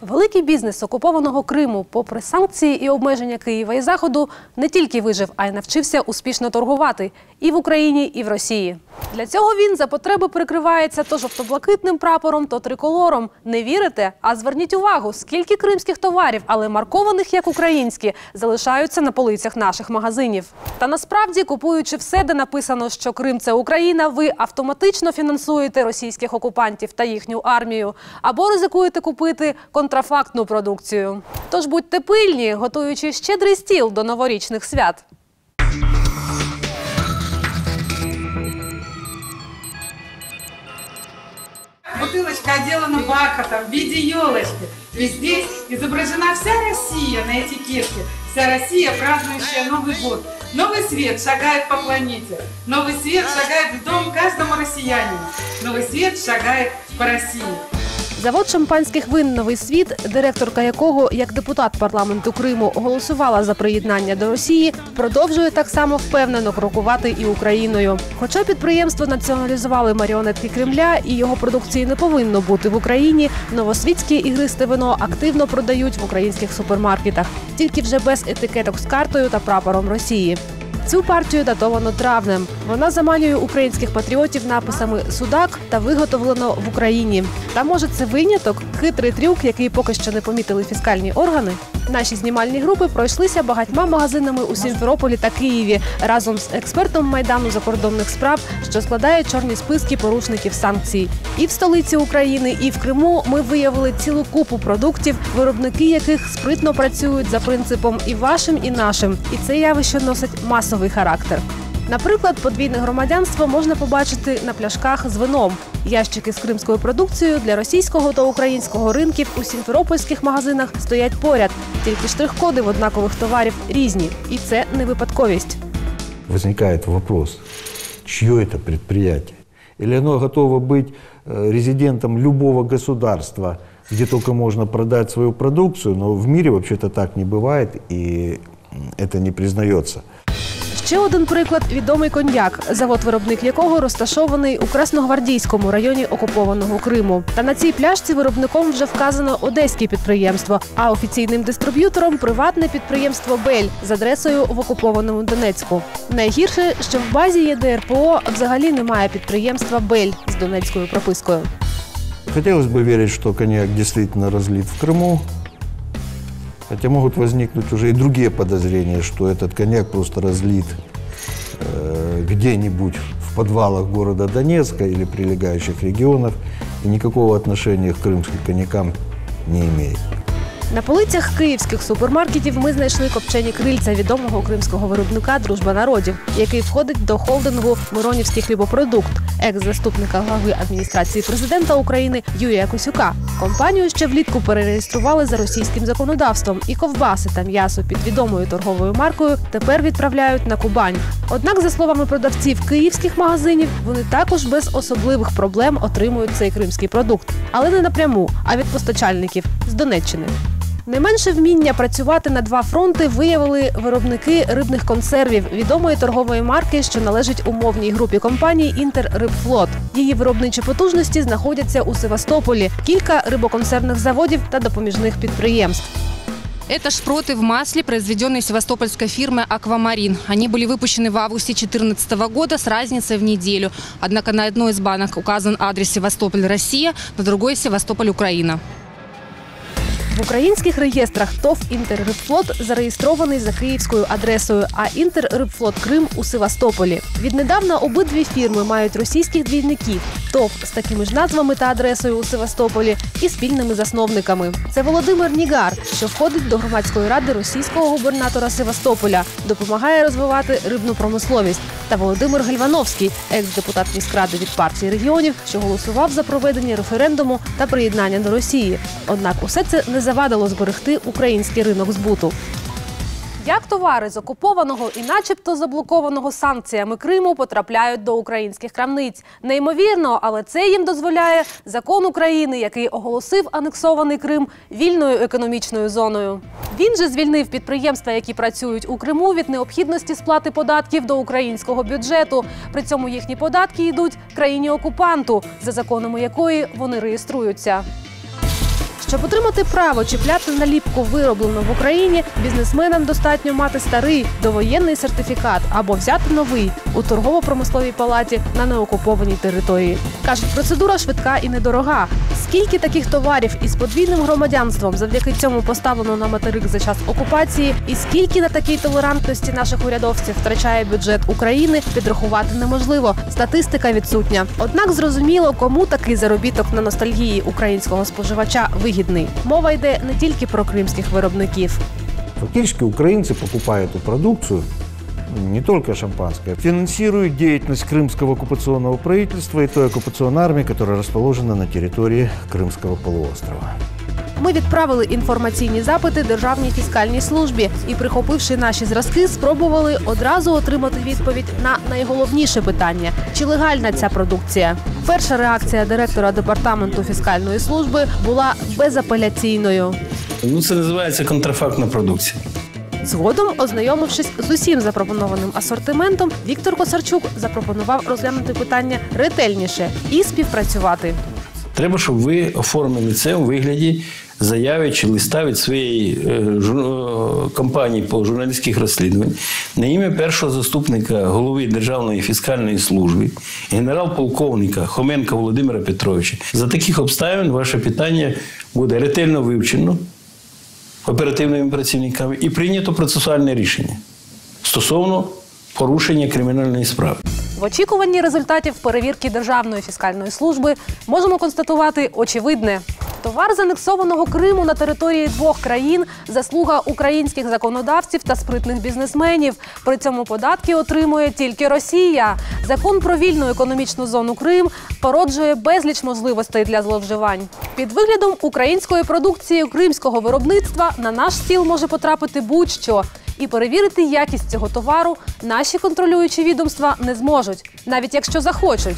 Великий бізнес окупованого Криму, попри санкції і обмеження Києва і Заходу, не тільки вижив, а й навчився успішно торгувати і в Україні, і в Росії. Для цього він за потреби прикривається то жовто-блакитним прапором, то триколором. Не вірите? А зверніть увагу, скільки кримських товарів, але маркованих як українські, залишаються на полицях наших магазинів. Та насправді, купуючи все, де написано, що Крим це Україна, ви автоматично фінансуєте російських окупантів та їхню армію, або ризикуєте купити контрафактну продукцію. Тож будьте пильні, готуючи щедрий стіл до новорічних свят. Бутылочка отделана бархатом в виде елочки. И здесь изображена вся Россия на этикетке. Вся Россия, празднующая Новый год. Новый свет шагает по планете. Новый свет шагает в дом каждому россиянину. Новый свет шагает по России. Завод шампанських вин Новий світ, директорка якого, як депутат парламенту Криму, голосувала за приєднання до Росії, продовжує так само впевнено крокувати і Україною. Хоча підприємство націоналізували маріонетки Кремля і його продукції не повинно бути в Україні, новосвітське ігристе вино активно продають в українських супермаркетах, тільки вже без етикеток з картою та прапором Росії. Цю партію датовано травнем. Вона заманює українських патріотів написами Судак та виготовлено в Україні. Та може це виняток, хитрий трюк, який поки що не помітили фіскальні органи. Наші знімальні групи пройшлися багатьма магазинами у Сімферополі та Києві разом з експертом майдану закордонних справ, що складає чорні списки порушників санкцій. І в столиці України, і в Криму ми виявили цілу купу продуктів, виробники яких спритно працюють за принципом і вашим, і нашим. І це явище носить масовий характер. Наприклад, подвійне громадянство можна побачити на пляшках з вином. Ящики з кримською продукцією для російського та українського ринків у сімферопольських магазинах стоять поряд. Тільки штрих-коди в однакових товарів різні, і це не випадковість. возникает вопрос, чье это предприятие? Или оно готово быть э, резидентом любого государства, где только можно продать свою продукцию, но в мире вообще-то так не бывает, и м, это не признается. Ще один приклад відомий коньяк, завод-виробник якого розташований у Красногвардійському районі окупованого Криму. Та на цій пляшці виробником вже вказано одеське підприємство, а офіційним дистриб'ютором приватне підприємство Бель з адресою в окупованому Донецьку. Найгірше, що в базі ЄДРПО взагалі немає підприємства Бель з донецькою пропискою. Хотелось бы верить, что коньяк действительно разлит в Крыму, хотя могут возникнуть уже и другие подозрения, что этот коньяк просто разлит э, где-нибудь в подвалах города Донецка или прилегающих регионов и никакого отношения к крымским коньякам не имеет. На полицях київських супермаркетів ми знайшли копчені крильця відомого кримського виробника Дружба народів, який входить до холдингу Миронівський хлібопродукт, екс-заступника глави адміністрації президента України Юрія Косюка. Компанію ще влітку перереєстрували за російським законодавством, і ковбаси та м'ясо під відомою торговою маркою тепер відправляють на Кубань. Однак, за словами продавців київських магазинів, вони також без особливих проблем отримують цей кримський продукт, але не напряму, а від постачальників з Донеччини. Не менше вміння працювати на два фронти виявили виробники рибних консервів відомої торгової марки, що належить умовній групі компаній Інтеррибфлот. Її виробничі потужності знаходяться у Севастополі, кілька рибоконсервних заводів та допоміжних підприємств. Это шпроты в масле, произведенные севастопольской фирмой «Аквамарин». Они были выпущены в августе 2014 года с разницей в неделю. Однако на одной из банок указан адрес Севастополь, Россия, на другой – Севастополь, Украина. В українських реєстрах ТОВ «Інтеррибфлот» зареєстрований за київською адресою, а «Інтеррибфлот Крим» у Севастополі. Віднедавна обидві фірми мають російських двійників ТОВ з такими ж назвами та адресою у Севастополі і спільними засновниками. Це Володимир Нігар, що входить до громадської ради російського губернатора Севастополя, допомагає розвивати рибну промисловість. Та Володимир Гальвановський, екс-депутат міськради від партії регіонів, що голосував за проведення референдуму та приєднання до Росії. Однак усе це не завадило зберегти український ринок збуту. Як товари з окупованого і начебто заблокованого санкціями Криму потрапляють до українських крамниць? Неймовірно, але це їм дозволяє закон України, який оголосив анексований Крим вільною економічною зоною. Він же звільнив підприємства, які працюють у Криму, від необхідності сплати податків до українського бюджету. При цьому їхні податки йдуть країні окупанту, за законами якої вони реєструються. Щоб отримати право чіпляти наліпку вироблено в Україні, бізнесменам достатньо мати старий довоєнний сертифікат або взяти новий у торгово-промисловій палаті на неокупованій території. кажуть, процедура швидка і недорога. Скільки таких товарів із подвійним громадянством завдяки цьому поставлено на материк за час окупації, і скільки на такій толерантності наших урядовців втрачає бюджет України, підрахувати неможливо. Статистика відсутня. Однак зрозуміло, кому такий заробіток на ностальгії українського споживача вигідний. Мова йде не тільки про кримських виробників. Фактически украинцы покупают эту продукцию, не только шампанское, финансируют деятельность крымского оккупационного правительства и той оккупационной армии, которая расположена на территории Крымского полуострова. Ми відправили інформаційні запити Державній фіскальній службі і, прихопивши наші зразки, спробували одразу отримати відповідь на найголовніше питання: чи легальна ця продукція? Перша реакція директора департаменту фіскальної служби була безапеляційною. Ну, це називається контрафактна продукція. Згодом, ознайомившись з усім запропонованим асортиментом, Віктор Косарчук запропонував розглянути питання ретельніше і співпрацювати. Треба, щоб ви оформили це у вигляді заяви чи листа від своєї е, е, компанії по журналістських розслідувань на ім'я першого заступника голови Державної фіскальної служби, генерал-полковника Хоменка Володимира Петровича. За таких обставин ваше питання буде ретельно вивчено оперативними працівниками і прийнято процесуальне рішення стосовно порушення кримінальної справи. В очікуванні результатів перевірки Державної фіскальної служби можемо констатувати очевидне. Товар з анексованого Криму на території двох країн заслуга українських законодавців та спритних бізнесменів. При цьому податки отримує тільки Росія. Закон про вільну економічну зону Крим породжує безліч можливостей для зловживань. Під виглядом української продукції кримського виробництва на наш стіл може потрапити будь-що. І перевірити якість цього товару наші контролюючі відомства не зможуть, навіть якщо захочуть.